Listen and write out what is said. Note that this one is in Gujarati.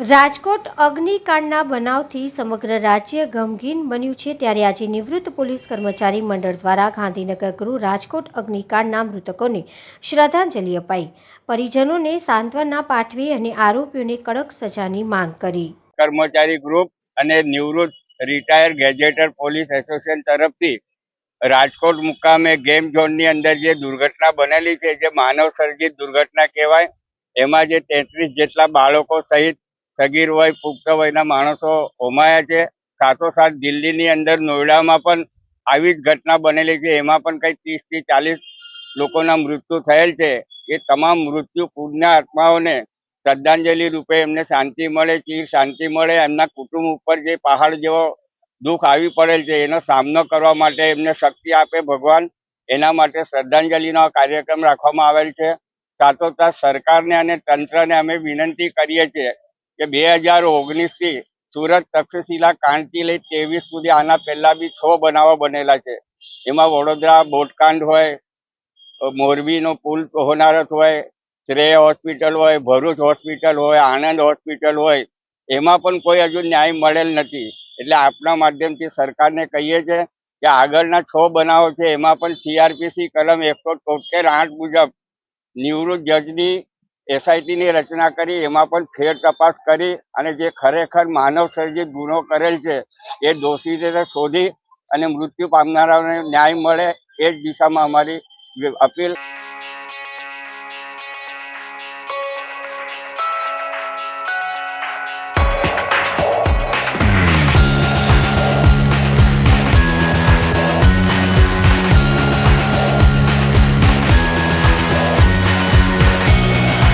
રાજકોટ અગ્નિકાંડના બનાવથી સમગ્ર રાજ્ય ગમગીન બન્યું છે ત્યારે આજે નિવૃત્ત પોલીસ કર્મચારી મંડળ દ્વારા ગાંધીનગર ગૃહ રાજકોટ અગ્નિકાંડના મૃતકોને શ્રદ્ધાંજલિ અપાઈ. પરિજનોને સાંત્વના પાઠવી અને આરોપીઓને કડક સજાની માંગ કરી. કર્મચારી ગ્રુપ અને નિવૃત્ત રિટાયર ગેજેટર પોલીસ એસોસિએશન તરફથી રાજકોટ મુકામે ગેમ ઝોનની અંદર જે દુર્ઘટના બનેલી છે, જે માનવ સર્જિત દુર્ઘટના કહેવાય, એમાં જે તેત્રીસ જેટલા બાળકો સહિત સગીર વય પુખ્ત વયના માણસો હોમાયા છે. સાથોસાથ દિલ્હીની અંદર નોઈડામાં પણ આવી જ ઘટના બનેલી છે. એમાં પણ કંઈ ત્રીસથી ચાલીસ લોકોના મૃત્યુ થયેલ છે. એ તમામ મૃત્યુ પૂરના આત્માઓને શ્રદ્ધાંજલિ રૂપે એમને શાંતિ મળે, ચીર શાંતિ મળે. એમના કુટુંબ ઉપર જે પહાડ જેવો દુઃખ આવી પડેલ છે, એનો સામનો કરવા માટે એમને શક્તિ આપે ભગવાન. એના માટે શ્રદ્ધાંજલિનો કાર્યક્રમ રાખવામાં આવેલ છે. સાથોસાથ સરકારને અને તંત્રને અમે વિનંતી કરીએ છીએ કે બે હજાર ઓગણીસથી સુરત તક્ષશિલા કાંડથી લઈ ત્રેવીસ સુધી આના પહેલાં બી છ બનાવો બનેલા છે. એમાં વડોદરા બોટકાંડ હોય, મોરબીનો પુલ હોનારત હોય, શ્રેય હોસ્પિટલ હોય, ભરૂચ હોસ્પિટલ હોય, આણંદ હોસ્પિટલ હોય, એમાં પણ કોઈ હજુ ન્યાય મળેલ નથી. એટલે આપના માધ્યમથી સરકારને કહીએ છીએ કે આગળના છ બનાવો છે, એમાં પણ સીઆરપીસી કલમ એકસો તોતેર આઠ મુજબ નિવૃત્ત જજની એસઆઈટીની રચના કરી, એમાં પણ ફેર તપાસ કરી અને જે ખરેખર માનવ સર્જિત ગુનો કરેલ છે, એ દોષિતોને શોધી અને મૃત્યુ પામનારાઓને ન્યાય મળે એ જ દિશામાં અમારી અપીલ.